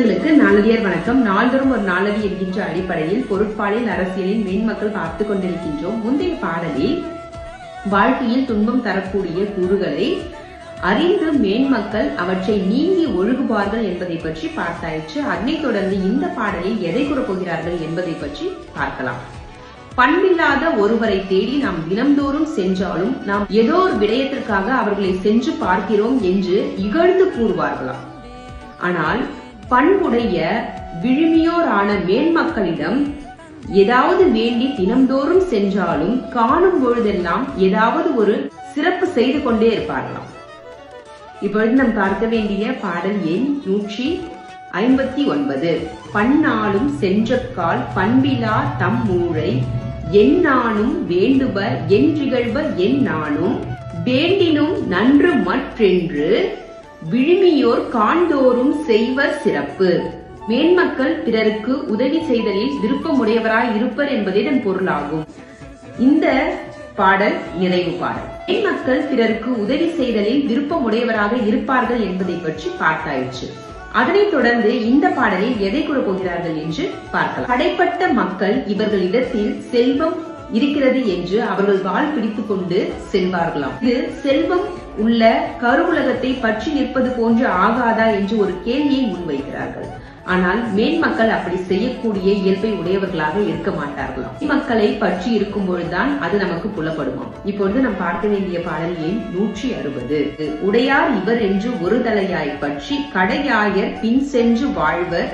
சொந்தங்களுக்கு நாளடியார் வணக்கம். நாள்தோறும் ஒரு நாளடி என்கின்ற அடிப்படையில் பொருட்பாலில் அரசியலில் மேன்மக்கள் பார்த்து கொண்டிருக்கின்றோம். முந்தைய பாடலில் வாழ்க்கையில் துன்பம் தரக்கூடிய கூறுகளை அறிந்து மேன்மக்கள் அவற்றை நீங்கி ஒழுகுவார்கள் என்பதை பற்றி பார்த்தாயிற்று. அதனைத் தொடர்ந்து இந்த பாடலில் எதை கூறப்போகிறார்கள் என்பதை பற்றி பார்க்கலாம். பண்பில்லாத ஒருவரை தேடி நாம் தினம்தோறும் சென்றாலும் நாம் ஏதோ ஒரு விடயத்திற்காக அவர்களை சென்று பார்க்கிறோம் என்று இகழ்ந்து கூறுவார்களாம். ஆனால் பண்புடைய விழுமியோரான மேன்மக்களிடம் ஏதாவது வேண்டி தினம்தோறும் சென்றாலும் காணும் பொழுதெல்லாம் ஏதாவது ஒரு சிறப்பு செய்து கொண்டே இருப்பார்களாம். இப்பொழுது நாம் பார்க்க வேண்டிய பாடல் எண் நூற்றி ஐம்பத்தி ஒன்பது. பன்னாலும் சென்றக்கால் பண்பிலா தம் மூளை என்னானும் வேண்டுப என்றிகழ்வ என் நானும் வேண்டினும் நன்று மற்றென்று விழுமியோர் காண்தோறும் செய்வர் சிறப்பு. மேன்மக்கள் பிறருக்கு உதவி செய்தலில் விருப்பமுடையவராய் இருப்பர் என்பதே இதன் பொருளாகும். இந்த பாடல் நிறைவு பாடல். மேன்மக்கள் பிறருக்கு உதவி செய்தலில் விருப்பமுடையவராக இருப்பார்கள் என்பதை பற்றி பார்த்தாயிற்று. அதனைத் தொடர்ந்து இந்த பாடலில் எதை கூற போகிறார்கள் என்று பார்க்கலாம். கடைப்பட்ட மக்கள் இவர்களிடத்தில் செல்வம் இருக்கிறது என்று அவர்கள் வாழ் பிடித்துக் கொண்டு செல்வார்களாம். இது செல்வம் உள்ள கருவுலகத்தை பற்றி நிற்பது போன்று ஆகாதா என்று ஒரு கேள்வியை முன்வைக்கிறார்கள். ஆனால் மேன்மக்கள் அப்படி செய்யக்கூடிய இயல்பை உடையவர்களாக இருக்க மாட்டார்களாம். மக்களை பற்றி இருக்கும் பொழுதுதான் அது நமக்கு புலப்படுமாம் இப்பொழுது நாம் பார்க்க வேண்டிய பாடல் எண் நூற்றி அறுபது. உடையார் இவர் என்று ஒரு தலையாய் பற்றி கடையாயர் பின் சென்று வாழ்வர்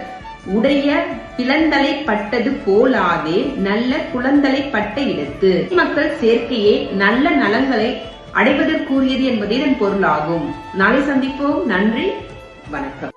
உடைய பிளந்தலை பட்டது போலாதே நல்ல குழந்தலை பட்ட இடத்து. மக்கள் சேர்க்கையே நல்ல நலங்களை அடைவதற்குரியது என்பதே இதன் பொருளாகும். நாளை சந்திப்போம். நன்றி. வணக்கம்.